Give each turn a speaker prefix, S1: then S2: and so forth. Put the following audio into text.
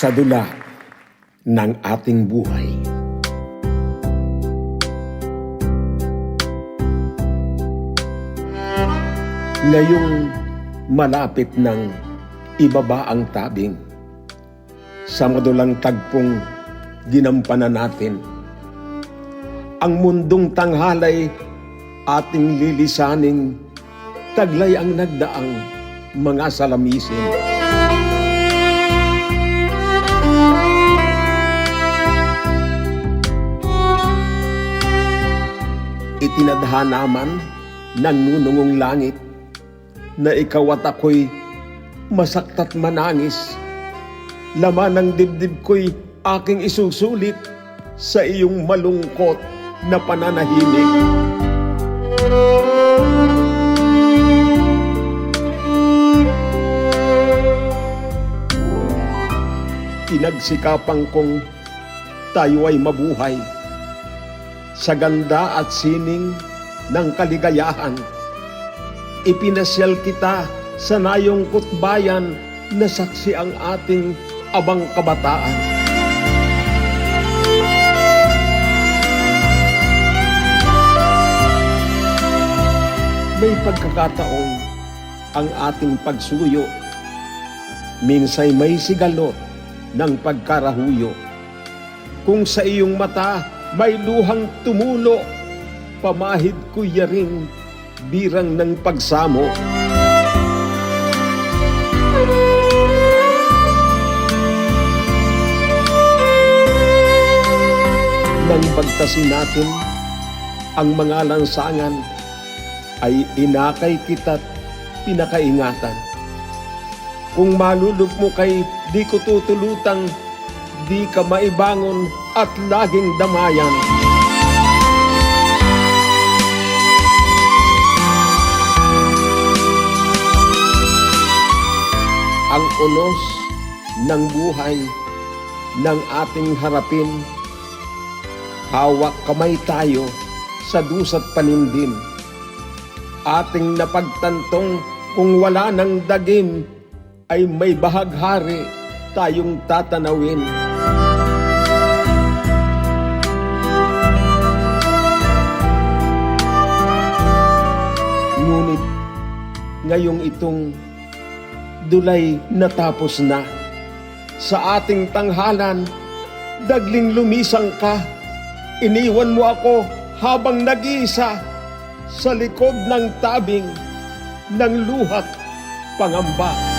S1: sa dula ng ating buhay. Ngayong malapit ng ibaba ang tabing sa madulang tagpong ginampanan natin. Ang mundong tanghalay ating lilisaning taglay ang nagdaang mga salamisin. Itinadhana naman ng nunungong langit na ikaw at ako'y masaktat manangis. Laman ng dibdib ko'y aking isusulit sa iyong malungkot na pananahimik. Pinagsikapan kong tayo ay mabuhay sa ganda at sining ng kaligayahan. Ipinasyal kita sa nayong kutbayan na saksi ang ating abang kabataan. May pagkakataong ang ating pagsuyo, minsay may sigalot ng pagkarahuyo. Kung sa iyong mata may luhang tumulo, pamahid ko yaring birang ng pagsamo. Nang bagtasin natin ang mga lansangan, ay inakay kita't pinakaingatan. Kung malulog mo kay di ko tutulutang, di ka maibangon at laging damayan. Ang unos ng buhay ng ating harapin, hawak kamay tayo sa dusa't panindim. Ating napagtantong kung wala ng dagim, ay may bahaghari tayong tatanawin. Ngayong itong dulay natapos na. Sa ating tanghalan, dagling lumisang ka. Iniwan mo ako habang nag-iisa sa likod ng tabing ng luhat pangamba.